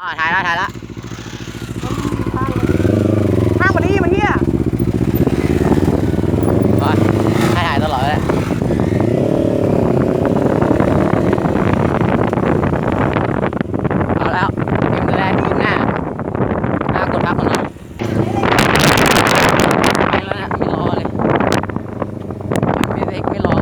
อ่าถ่ายละถ่ายละข้างกว่านี้มาเฮียถ่ายถ่ายตลอดเลยเอาแล้วเกมแรกทีมหนหน้ากดพักอนหน่อยไแล้วนะไม่รอเลยไม่เล็กไม่รอ